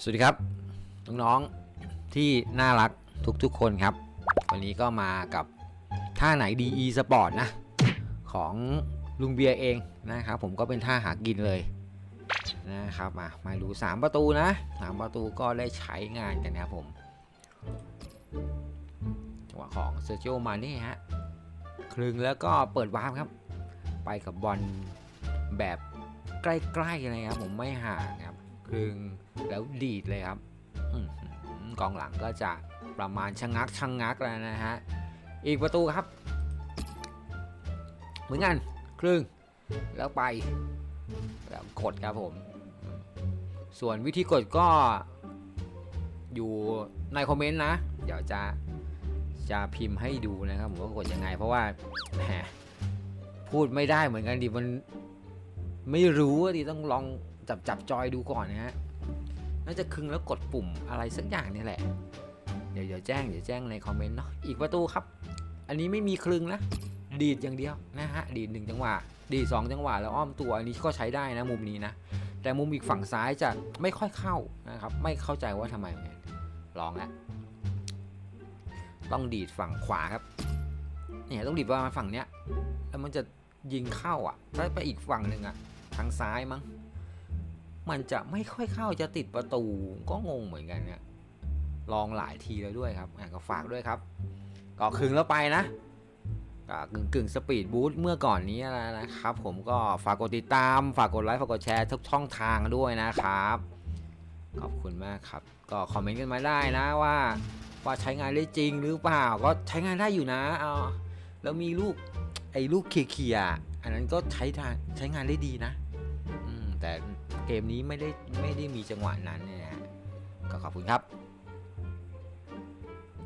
สวัสดีครับน้องๆที่น่ารักทุกๆคนครับ วันนี้ก็มากับท่าไหนดี e สปอร์ตนะ ของลุงเบียร์เองนะครับ ผมก็เป็นท่าหากินเลยนะครับมามาดู 3 ประตูนะ 3 ประตูก็ได้ใช้งานกันนะครับผมจังหวะของเซอร์จิโอมานี่ฮะคลึงแล้วก็เปิดวาร์ปครับ ไปกับบอลแบบใกล้ๆเลยครับผมไม่ห่างครับครึ่ง แล้วดีดเลยครับกองหลังก็จะประมาณชะงักชะงงักแล้วนะฮะ อีกประตูครับ เหมือนกันครึ่ง แล้วไป แล้วกดครับผม ส่วนวิธีกดก็อยู่ในคอมเมนต์นะ เดี๋ยวจะจะพิมพ์ให้ดูนะครับผมว่ากดยังไง เพราะว่าแหมพูดไม่ได้เหมือนกันดิมันไม่รู้ดิต้องลองจับจับจอยดูก่อนนะฮะ น่าจะคลึงแล้วกดปุ่มอะไรสักอย่างนี่แหละ เดี๋ยวเดี๋ยวแจ้งเดี๋ยวแจ้งในคอมเมนต์เนาะอีกประตูครับ อันนี้ไม่มีคลึงนะ ดีดอย่างเดียวนะฮะดีดหนึ่งจังหวะ ดีดสองจังหวะแล้วอ้อมตัวอันนี้ก็ใช้ได้นะมุมนี้นะ แต่มุมอีกฝั่งซ้ายจะไม่ค่อยเข้านะครับ ไม่เข้าใจว่าทำไมเหมือนกันลองแล้วต้องดีดฝั่งขวาครับเนี่ยต้องดีดประมาณฝั่งเนี้ยแล้วมันจะยิงเข้าอะถ้าไปอีกฝั่งหนึ่งอะทางซ้ายมั้ง มันจะไม่ค่อยเข้าจะติดประตูก็งงเหมือนกันเนี่ยลองหลายทีแล้วด้วยครับก็ฝากด้วยครับก็ครึ่งแล้วไปนะก็กึ่งกึ่งสปีดบูทเมื่อก่อนนี้นะครับ ผมก็ฝากกดติดตาม ฝากกดไลค์ฝากกดแชร์ทุกช่องทางด้วยนะครับ ขอบคุณมากครับ ก็คอมเมนต์กันมาได้นะว่าว่าใช้งานได้จริงหรือเปล่าก็ใช้งานได้อยู่นะเอาแล้วมีลูกไอ้ลูกเคลียร์ๆอันนั้นก็ใช้ใช้งานได้ดีนะ แต่เกมนี้ไม่ได้ไม่ได้มีจังหวะนั้นเนี่ยนะก็ขอบคุณครับ